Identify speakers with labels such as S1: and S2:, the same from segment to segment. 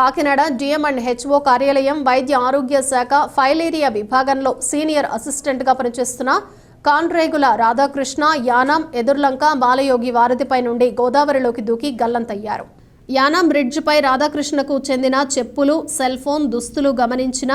S1: Kakinada DM and HO కార్యాలయం వైద్య ఆరోగ్య శాఖ ఫైలేరియా విభాగంలో సీనియర్ అసిస్టెంట్గా పనిచేస్తున్న కాన్రేగుల రాధాకృష్ణ యానం ఎదుర్లంక బాలయోగి వారధిపై నుండి గోదావరిలోకి దూకి గల్లంతయ్యారు. యానాం బ్రిడ్జ్పై రాధాకృష్ణకు చెందిన చెప్పులు సెల్ ఫోన్ దుస్తులు గమనించిన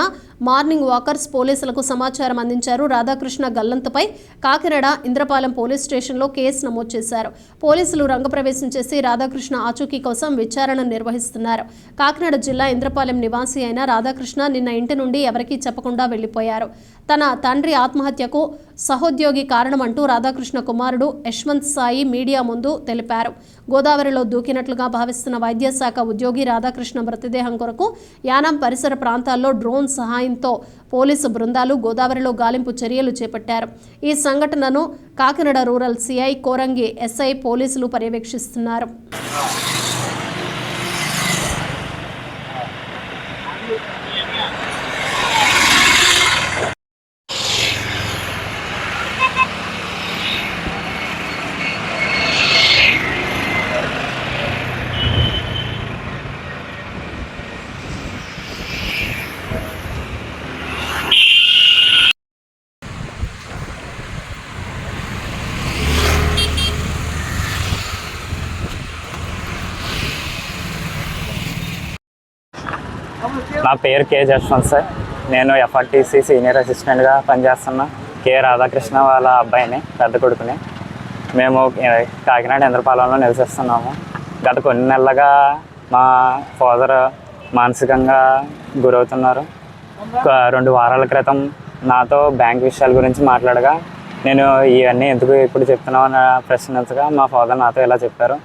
S1: మార్నింగ్ వాకర్స్ పోలీసులకు సమాచారం అందించారు. రాధాకృష్ణ గల్లంతుపై కాకినాడ ఇంద్రపాలెం పోలీస్ స్టేషన్లో కేసు నమోదు చేశారు. పోలీసులు రంగప్రవేశం చేసి రాధాకృష్ణ ఆచూకీ కోసం విచారణ నిర్వహిస్తున్నారు. కాకినాడ జిల్లా ఇంద్రపాలెం నివాసి అయిన రాధాకృష్ణ నిన్న ఇంటి నుండి ఎవరికీ చెప్పకుండా వెళ్ళిపోయారు తన తండ్రి ఆత్మహత్యకు సహోద్యోగి కారణమంటూ రాధాకృష్ణ కుమారుడు యశ్వంత్ సాయి మీడియా ముందు తెలిపారు. గోదావరిలో దూకినట్లుగా భావిస్తున్న వైద్యశాఖ ఉద్యోగి రాధాకృష్ణ మృతదేహం కొరకు యానాం పరిసర ప్రాంతాల్లో డ్రోన్ సహాయంతో పోలీసు బృందాలు గోదావరిలో గాలింపు చర్యలు చేపట్టారు. ఈ సంఘటనను Kakinada rural CI Korangi SI పోలీసులు పర్యవేక్షిస్తున్నారు.
S2: నా పేరు కే జశ్వంత్ సార్. నేను ఎఫ్ఆర్టీసీ సీనియర్ అసిస్టెంట్గా పనిచేస్తున్నా కే రాధాకృష్ణ వాళ్ళ అబ్బాయిని పెద్ద కొడుకుని. మేము కాకినాడ ఇంద్రపాలెంలో నివసిస్తున్నాము. గత కొన్ని నెలలుగా మా ఫాదర్ మానసికంగా గురవుతున్నారు. రెండు వారాల క్రితం నాతో బ్యాంక్ విషయాల గురించి మాట్లాడగా నేను ఇవన్నీ ఎందుకు ఇప్పుడు చెప్తున్నావు అని ప్రశ్నించగా మా ఫాదర్ నాతో ఇలా చెప్పారు.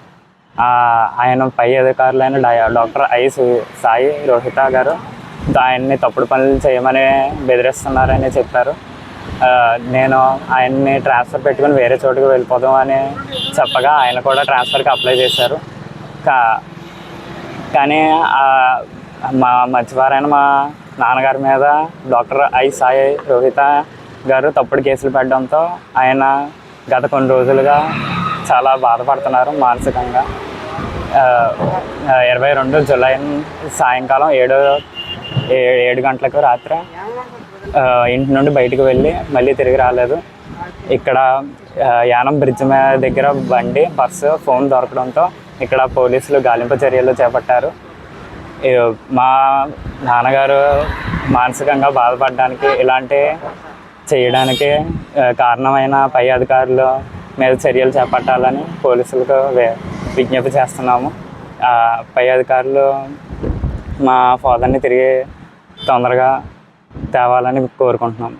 S2: ఆయన పై అధికారులైన డాక్టర్ ఐ సు- సాయి రోహిత గారు ఆయన్ని తప్పుడు పనులు చేయమని బెదిరిస్తున్నారని చెప్పారు. నేను ఆయన్ని ట్రాన్స్ఫర్ పెట్టుకుని వేరే చోటుకు వెళ్ళిపోదాం అని చెప్పగా ఆయన కూడా ట్రాన్స్ఫర్కి అప్లై చేశారు. కా కానీ మా మంచివారైన మా నాన్నగారి మీద డాక్టర్ ఐ సాయి రోహిత గారు తప్పుడు కేసులు పెట్టడంతో ఆయన గత కొన్ని రోజులుగా చాలా బాధపడుతున్నారు మానసికంగా. ఇరవై రెండు జూలై సాయంకాలం ఏడు ఏ- ఏడు గంటలకు రాత్రి ఇంటి నుండి బయటకు వెళ్ళి మళ్ళీ తిరిగి రాలేదు. ఇక్కడ యానం బ్రిడ్జ్ మీద దగ్గర బండి పర్సు ఫోన్ దొరకడంతో ఇక్కడ పోలీసులు గాలింపు చర్యలు చేపట్టారు. మా నాన్నగారు మానసికంగా బాధపడడానికి ఇలాంటి చేయడానికి కారణమైన పై అధికారులు మీద చర్యలు చేపట్టాలని పోలీసులకు వే- విజ్ఞప్తి చేస్తున్నాము. పై అధికారులు మా ఫాదర్ని తిరిగి తొందరగా తేవాలని కోరుకుంటున్నాము